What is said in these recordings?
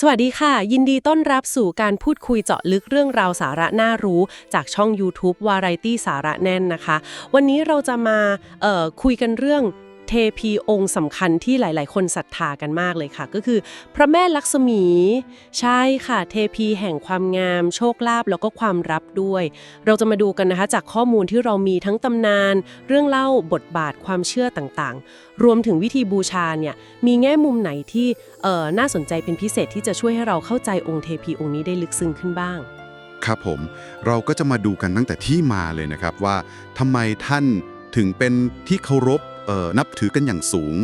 สวัสดีค่ะ ยินดีต้อนรับสู่การพูดคุยเจาะลึกเรื่องราวสาระน่ารู้ จากช่อง YouTube Variety สาระแน่นนะคะ วันนี้เราจะมาคุยกันเรื่อง เทพีองค์สำคัญที่หลาย ๆ คนศรัทธากันมากเลยค่ะ ก็คือ พระแม่ลักษมี ใช่ค่ะ เทพีแห่งความงาม โชคลาภแล้วก็ความรับด้วย เราจะมาดูกันนะคะ จากข้อมูลที่เรามีทั้งตำนาน เรื่องเล่าบทบาทความเชื่อต่าง ๆ รวมถึงวิธีบูชาเนี่ยมีแง่มุมไหนที่เอ่อน่าสนใจเป็นพิเศษที่จะช่วยให้เราเข้าใจองค์เทพีองค์นี้ได้ลึกซึ้งขึ้นบ้างครับผมเราก็จะมาดูกันตั้งแต่ที่มาเลยนะครับว่าทำไมท่านถึงเป็นที่เคารพ นับถือกันอย่างสูง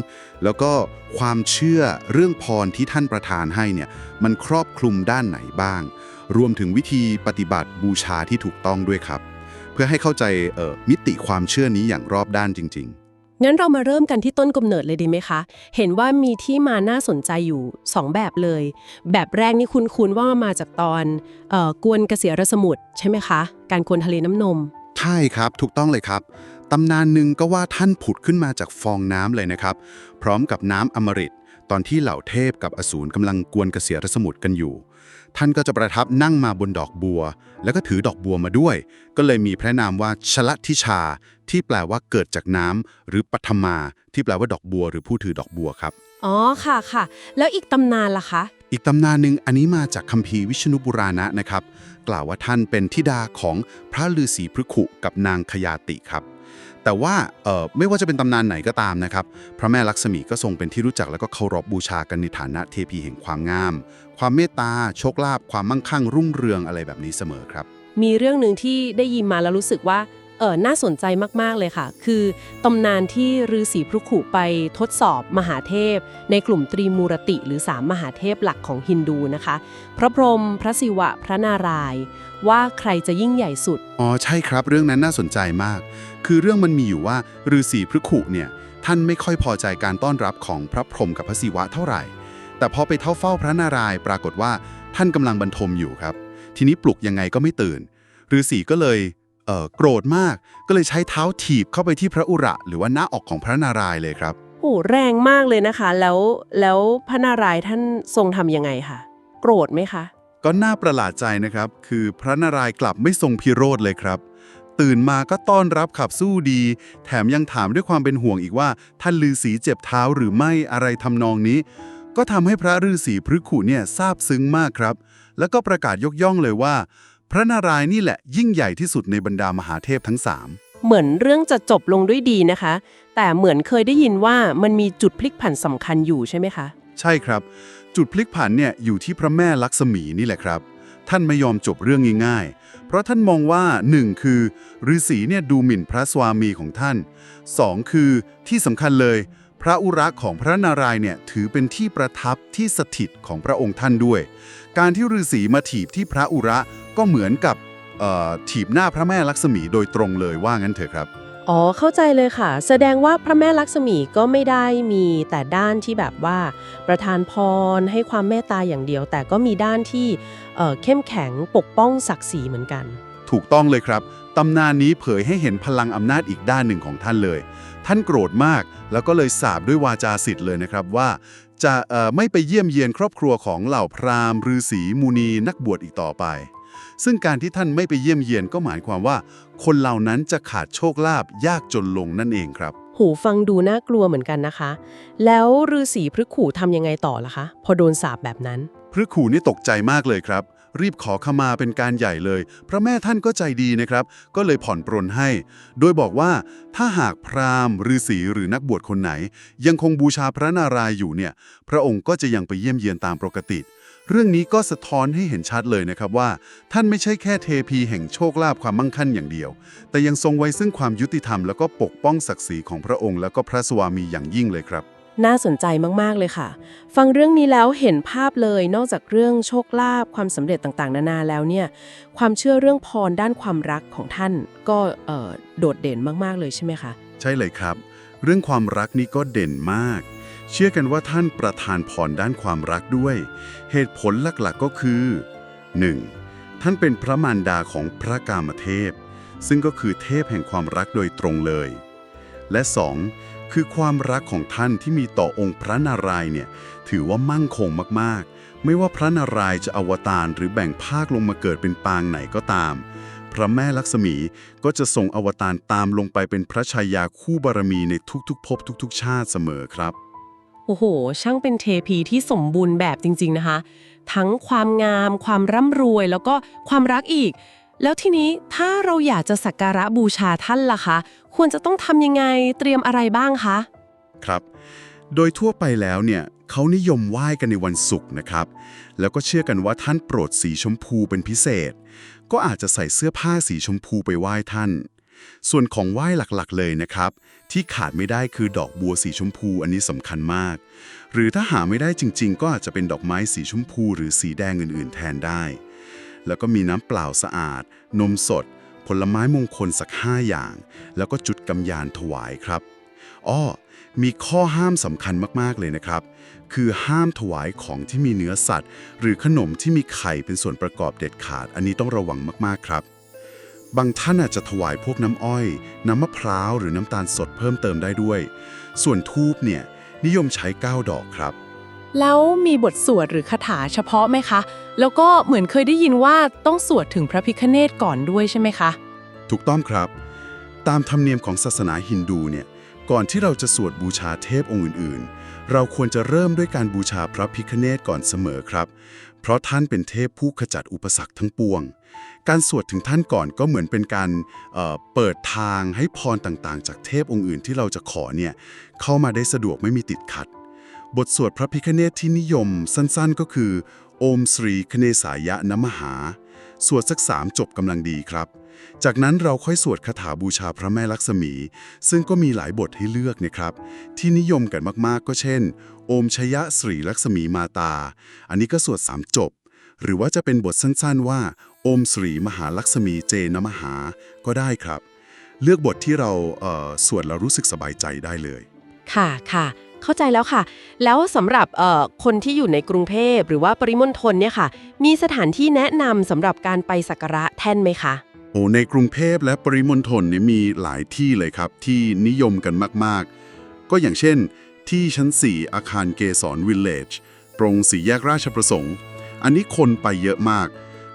แล้วก็ความเชื่อเรื่องพรที่ท่านประทานให้เนี่ยมันครอบคลุมด้านไหนบ้าง รวมถึงวิธีปฏิบัติบูชาที่ถูกต้องด้วยครับ เพื่อให้เข้าใจเมิติความเชื่อนี้อย่างรอบด้านจริง ๆงั้นเรามาเริ่มกันที่ต้นกำเนิดเลยดีไหมคะ เห็นว่ามีที่มาน่าสนใจอยู่ 2 แบบเลย แบบแรกนี่คุ้นๆว่ามาจากตอนเอ่อกวนเกษียรสมุทรใช่ไหมคะ การกวนทะเลน้ำนม ใช่ครับถูกต้องเลยครับตำนานหนึ่งก็ว่าท่านผุดขึ้นมาจากฟองน้ำเลยนะครับ พร้อมกับน้ำอมฤตตอนที่เหล่าเทพกับอสูรกำลังกวนเกษียรสมุทรกันอยู่ ท่านก็จะประทับนั่งมาบนดอกบัว แล้วก็ถือดอกบัวมาด้วย ก็เลยมีพระนามว่าชละทิชา ที่แปลว่าเกิดจากน้ำหรือปัทมา ที่แปลว่าดอกบัว หรือผู้ถือดอกบัวครับอ๋อค่ะค่ะ แล้วอีกตำนานล่ะคะ อีกตำนานหนึ่งอันนี้มาจากคัมภีร์วิชนุบุราณะนะครับ กล่าวว่าท่านเป็นธิดาของพระฤาษีพฤขุกับนางขยาติครับ แต่ว่าเอ่อไม่ว่าจะเป็นตำนานไหนก็ตามนะครับ พระแม่ลักษมีก็ทรงเป็นที่รู้จักและก็เคารพบูชากันในฐานะเทพีแห่งความงาม ความเมตตาโชคลาภความมั่งคั่งรุ่งเรืองอะไรแบบนี้เสมอครับ มีเรื่องหนึ่งที่ได้ยินมาแล้วรู้สึกว่า ออน่าสนใจมากๆเลยค่ะ คือตำนานที่ฤาษีพรุขุไปทดสอบมหาเทพ ในกลุ่มตรีมูรติหรือสามมหาเทพหลักของฮินดูนะคะ พระพรหมพระศิวะพระนารายณ์ว่าใครจะยิ่งใหญ่สุด อ๋อใช่ครับ เรื่องนั้นน่าสนใจมาก คือเรื่องมันมีอยู่ว่าฤาษีพฤขุเนี่ยท่านไม่ค่อยพอใจการต้อนรับของพระพรหมกับพระศิวะเท่าไหร่ แต่พอไปเท่าเฝ้าพระนารายณ์ปรากฏว่าท่านกำลังบรรทมอยู่ครับ ทีนี้ปลุกยังไงก็ไม่ตื่นฤาษีก็เลย โกรธมาก ก็เลยใช้เท้าถีบเข้าไปที่พระอุระ หรือว่าหน้าอกของพระนารายณ์เลยครับ โอ้แรงมากเลยนะคะ แล้วแล้วพระนารายณ์ท่านทรงทำยังไงคะโกรธไหมคะ ก็น่าประหลาดใจนะครับ คือพระนารายณ์กลับไม่ทรงพิโรธเลยครับ ตื่นมาก็ต้อนรับขับสู้ดี แถมยังถามด้วยความเป็นห่วงอีกว่า ท่านฤาษีเจ็บเท้าหรือไม่อะไรทำนองนี้ ก็ทำให้พระฤาษีพฤกขุเนี่ยซาบซึ้งมากครับ แล้วก็ประกาศยกย่องเลยว่า พระนารายณ์นี่แหละยิ่งใหญ่ที่สุดในบรรดามหาเทพทั้งสามเหมือนเรื่องจะจบลงด้วยดีนะคะ แต่เหมือนเคยได้ยินว่ามันมีจุดพลิกผันสำคัญอยู่ใช่ไหมคะ ใช่ครับ จุดพลิกผันเนี่ยอยู่ที่พระแม่ลักษมีนี่แหละครับ ท่านไม่ยอมจบเรื่องง่ายๆ เพราะท่านมองว่า 1. คือฤาษีเนี่ยดูหมิ่นพระสวามีของท่าน 2. คือที่สำคัญเลย พระอุระของพระนารายณ์เนี่ยถือเป็นที่ประทับที่สถิตของพระองค์ท่านด้วย การที่ฤาษีมาถีบที่พระอุระ ก็เหมือนกับเอ่อถีบหน้าพระแม่ลักษมีโดยตรงเลยว่างั้นเถอะครับ อ๋อเข้าใจเลยค่ะ แสดงว่าพระแม่ลักษมีก็ไม่ได้มีแต่ด้านที่แบบว่า ประทานพรให้ความเมตตาอย่างเดียว แต่ก็มีด้านที่เอ่อเข้มแข็งปกป้องศักดิ์ศรีเหมือนกัน ถูกต้องเลยครับตำนานนี้เผยให้เห็นพลังอำนาจอีกด้านหนึ่งของท่านเลย ท่านโกรธมาก แล้วก็เลยสาบด้วยวาจาสิทธิ์เลยนะครับว่า จะเอ่อไม่ไปเยี่ยมเยียนครอบครัวของเหล่าพราหมณ์ฤาษีมุนีนักบวชอีกต่อไป ซึ่งการที่ท่านไม่ไปเยี่ยมเยียนก็หมายความว่า คนเหล่านั้นจะขาดโชคลาภยากจนลงนั่นเองครับ หูฟังดูน่ากลัวเหมือนกันนะคะ แล้วฤาษีพฤกขู่ทำยังไงต่อล่ะคะ พอโดนสาบแบบนั้น พฤกขู่นี่ตกใจมากเลยครับ รีบขอขมาเป็นการใหญ่เลย พระแม่ท่านก็ใจดีนะครับ ก็เลยผ่อนปรนให้ โดยบอกว่าถ้าหากพราหมณ์ฤาษีหรือนักบวชคนไหน ยังคงบูชาพระนารายณ์อยู่เนี่ย พระองค์ก็จะยังไปเยี่ยมเยียนตามปกติ เรื่องนี้ก็สะท้อนให้เห็นชัดเลยนะครับว่า ท่านไม่ใช่แค่เทพีแห่งโชคลาภความมั่งคั่งอย่างเดียว แต่ยังทรงไว้ซึ่งความยุติธรรมแล้วก็ปกป้องศักดิ์ศรีของพระองค์แล้วก็พระสวามีอย่างยิ่งเลยครับน่าสนใจมากๆ เลยค่ะ ฟังเรื่องนี้แล้วเห็นภาพเลย นอกจากเรื่องโชคลาภความสำเร็จต่างๆ นานาแล้วเนี่ย ความเชื่อเรื่องพรด้านความรักของท่านก็เอ่อโดดเด่นมากๆ เลยใช่ไหมคะ ใช่เลยครับ เรื่องความรักนี่ก็เด่นมาก เชื่อกันว่าท่านประทานพรด้านความรักด้วย เหตุผลหลักๆก็คือ 1. ท่านเป็นพระมารดาของพระกามเทพ ซึ่งก็คือเทพแห่งความรักโดยตรงเลย และ 2. คือความรักของท่านที่มีต่อองค์พระนารายณ์เนี่ยถือว่ามั่งคงมากๆ ไม่ว่าพระนารายณ์จะอวตารหรือแบ่งภาคลงมาเกิดเป็นปางไหนก็ตาม พระแม่ลักษมีก็จะทรงอวตารตามลงไปเป็นพระชายาคู่บารมีในทุกๆภพทุก ๆ ชาติเสมอครับ อ้โห ช่างเป็นเทพีที่สมบูรณ์แบบจริง ๆนะคะ ทั้งความงาม ความร่ำรวย แล้วก็ความรักอีก แล้วทีนี้ถ้าเราอยากจะสักการะบูชาท่านล่ะคะ ควรจะต้องทำยังไงเตรียมอะไรบ้างคะ ครับ โดยทั่วไปแล้วเนี่ยเขานิยมไหว้กันในวันศุกร์นะครับ แล้วก็เชื่อกันว่าท่านโปรดสีชมพูเป็นพิเศษ ก็อาจจะใส่เสื้อผ้าสีชมพูไปไหว้ท่าน ส่วนของไหว้หลักๆ เลยนะครับ ที่ขาดไม่ได้คือดอกบัวสีชมพูอันนี้สำคัญมาก หรือถ้าหาไม่ได้จริง ๆ ก็อาจจะเป็นดอกไม้สีชมพู หรือสีแดงอื่น ๆ แทนได้ แล้วก็มีน้ำเปล่าสะอาด นมสด ผลไม้มงคลสักห้าอย่าง แล้วก็จุดกำยานถวายครับอ้อมีข้อห้ามสำคัญมากๆเลยนะครับ คือห้ามถวายของที่มีเนื้อสัตว์ หรือขนมที่มีไข่เป็นส่วนประกอบเด็ดขาด อันนี้ต้องระวังมากๆครับ บางท่านอาจจะถวายพวกน้ำอ้อย น้ำมะพร้าวหรือน้ำตาลสดเพิ่มเติมได้ด้วย ส่วนทูบเนี่ยนิยมใช้ 9 ดอกครับ แล้วมีบทสวดหรือคาถาเฉพาะไหมคะ แล้วก็เหมือนเคยได้ยินว่าต้องสวดถึงพระพิคเนตก่อนด้วยใช่ไหมคะ ถูกต้องครับ ตามธรรมเนียมของศาสนาฮินดูเนี่ย ก่อนที่เราจะสวดบูชาเทพองค์อื่นๆ เราควรจะเริ่มด้วยการบูชาพระพิฆเนศก่อนเสมอครับ เพราะท่านเป็นเทพผู้ขจัดอุปสรรคทั้งปวง การสวดถึงท่านก่อนก็เหมือนเป็นการเเปิดทางให้พรต่างๆ จากเทพองค์อื่นที่เราจะขอเนี่ยเข้ามาได้สะดวกไม่มีติดขัด บทสวดพระพิฆเนศที่นิยมสั้นๆก็คือ โอมสรีคเนสายะนมหา สวดสักสามจบกำลังดีครับ จากนั้นเราค่อยสวดคาถาบูชาพระแม่ลักษมี ซึ่งก็มีหลายบทให้เลือกนะครับ ที่นิยมกันมากๆ ก็เช่น โอมชยะสรีลักษมีมาตา อันนี้ก็สวดสามจบ หรือว่าจะเป็นบทสั้นๆว่า โอมสรีมหาลักษมีเจนมหา ก็ได้ครับ เลือกบทที่เราเสวดแล้วรู้สึกสบายใจได้เลย ค่ะค่ะเข้าใจแล้วค่ะ แล้วสำหรับคนที่อยู่ในกรุงเทพหรือว่าปริมณฑลเนี่ยค่ะ มีสถานที่แนะนำสำหรับการไปสักการะแท่นไหมคะ โอ้ในกรุงเทพและปริมณฑลเนี่ยมีหลายที่เลยครับที่นิยมกันมากๆ ก็อย่างเช่น ที่ชั้น 4 อาคารเกสรวิลเลจตรงสี่แยกราชประสงค์ อันนี้คนไปเยอะมาก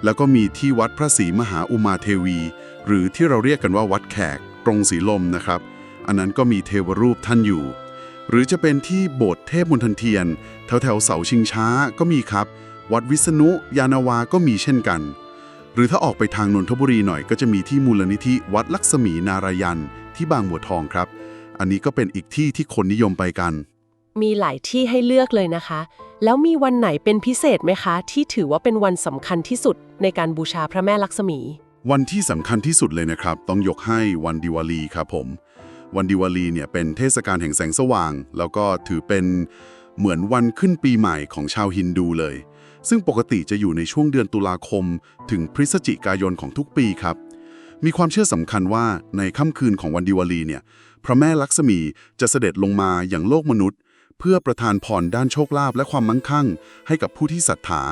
แล้วก็มีที่วัดพระศรีมหาอุมาเทวี หรือที่เราเรียกกันว่าวัดแขก ตรงสีลมนะครับ อันนั้นก็มีเทวรูปท่านอยู่ หรือจะเป็นที่โบสถ์เทพมนทันเทียน แถวแถวเสาชิงช้าก็มีครับ วัดวิษณุยานาวาก็มีเช่นกัน หรือถ้าออกไปทางนนทบุรีหน่อยก็จะมีที่มูลนิธิวัดลักษมีนารยันที่บางบัวทองครับ อันนี้ก็เป็นอีกที่ที่คนนิยมไปกัน มีหลายที่ให้เลือกเลยนะคะ แล้วมีวันไหนเป็นพิเศษไหมคะ ที่ถือว่าเป็นวันสำคัญที่สุดในการบูชาพระแม่ลักษมี วันที่สำคัญที่สุดเลยนะครับ ต้องยกให้วันดิวาลีครับผม วันดิวาลีเนี่ยเป็นเทศกาลแห่งแสงสว่าง แล้วก็ถือเป็นเหมือนวันขึ้นปีใหม่ของชาวฮินดูเลย ซึ่งปกติจะอยู่ในช่วงเดือนตุลาคม ถึงพฤศจิกายนของทุกปีครับ มีความเชื่อสำคัญว่าในค่ำคืนของวันดิวาลีเนี่ย พระแม่ลักษมีจะเสด็จลงมาอย่างโลกมนุษย์ เพื่อประทานพรด้านโชคลาภและความมั่งคั่ง ให้กับผู้ที่ศรัทธา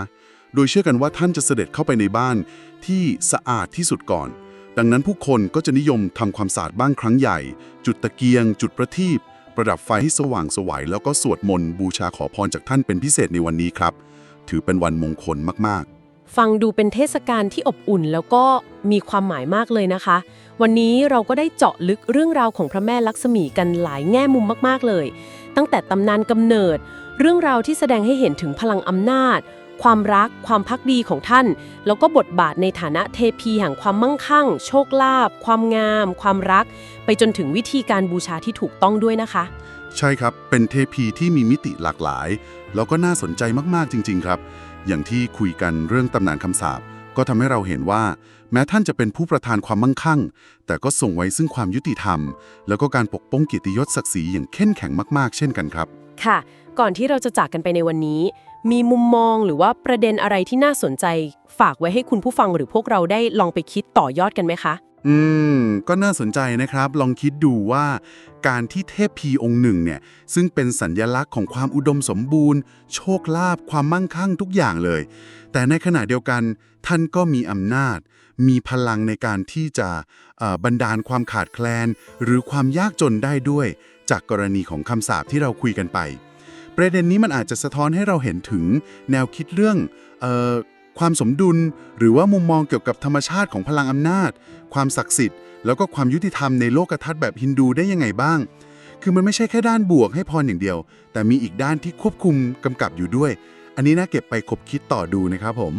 โดยเชื่อกันว่าท่านจะเสด็จเข้าไปในบ้านที่สะอาดที่สุดก่อน ดังนั้นผู้คนก็จะนิยมทำความสะอาดบ้านครั้งใหญ่ จุดตะเกียง จุดประทีปประดับไฟให้สว่างสวัยแล้วก็สวดมนต์บูชาขอพรจากท่านเป็นพิเศษในวันนี้ครับ ถือเป็นวันมงคลมากๆ ฟังดูเป็นเทศกาลที่อบอุ่นแล้วก็มีความหมายมากเลยนะคะ วันนี้เราก็ได้เจาะลึกเรื่องราวของพระแม่ลักษมีกันหลายแง่มุมมากๆเลย ตั้งแต่ตำนานกำเนิด เรื่องราวที่แสดงให้เห็นถึงพลังอำนาจ ความรัก ความพักดีของท่าน แล้วก็บทบาทในฐานะเทพีแห่งความมั่งคั่ง โชคลาภความงาม ความรัก ไปจนถึงวิธีการบูชาที่ถูกต้องด้วยนะคะๆใช่ครับ เป็นเทพีที่มีมิติหลากหลาย แล้วก็น่าสนใจมากๆจริง ๆ ครับ อย่างที่คุยกันเรื่องตำนานคำสาปก็ทำให้เราเห็นว่า แม้ท่านจะเป็นผู้ประทานความมั่งคั่ง แต่ก็ส่งไว้ซึ่งความยุติธรรม แล้วก็การปกป้องเกียรติยศศักดิ์ศรีอย่างเข้มแข็งมาก ๆ เช่นกันครับ ค่ะ ก่อนที่เราจะจากกันไปในวันนี้ มีมุมมองหรือว่าประเด็นอะไรที่น่าสนใจ ฝากไว้ให้คุณผู้ฟังหรือพวกเราได้ลองไปคิดต่อยอดกันไหมคะ อืม ก็น่าสนใจนะครับ ลองคิดดูว่าการที่เทพพีองค์หนึ่งเนี่ย ซึ่งเป็นสัญญลักษณ์ของความอุดมสมบูรณ์ โชคลาภความมั่งคั่งทุกอย่างเลย แต่ในขณะเดียวกัน ท่านก็มีอำนาจ มีพลังในการที่จะเอ่อบันดาลความขาดแคลน หรือความยากจนได้ด้วย จากกรณีของคำสาปที่เราคุยกันไป ประเด็นนี้มันอาจจะสะท้อนให้เราเห็นถึงแนวคิดเรื่องออความสมดุล หรือว่ามุมมองเกี่ยวกับธรรมชาติของพลังอำนาจ ความศักดิ์สิทธิ์ แล้วก็ความยุติธรรมในโลกทัศน์แบบฮินดูได้ยังไงบ้าง คือมันไม่ใช่แค่ด้านบวกให้พรอย่างเดียว แต่มีอีกด้านที่ควบคุมกำกับอยู่ด้วย อันนี้น่าเก็บไปคบคิดต่อดูนะครับผม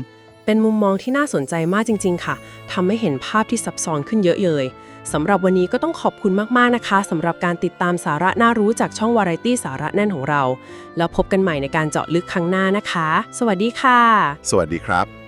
เป็นมุมมองที่น่าสนใจมากจริง ๆ ค่ะทำให้เห็นภาพที่ซับซ้อนขึ้นเยอะเลย สำหรับวันนี้ก็ต้องขอบคุณมากๆนะคะสำหรับการติดตามสาระน่ารู้จากช่องวาไรตี้สาระแน่นของเรา แล้วพบกันใหม่ในการเจาะลึกครั้งหน้านะคะ สวัสดีค่ะ สวัสดีครับ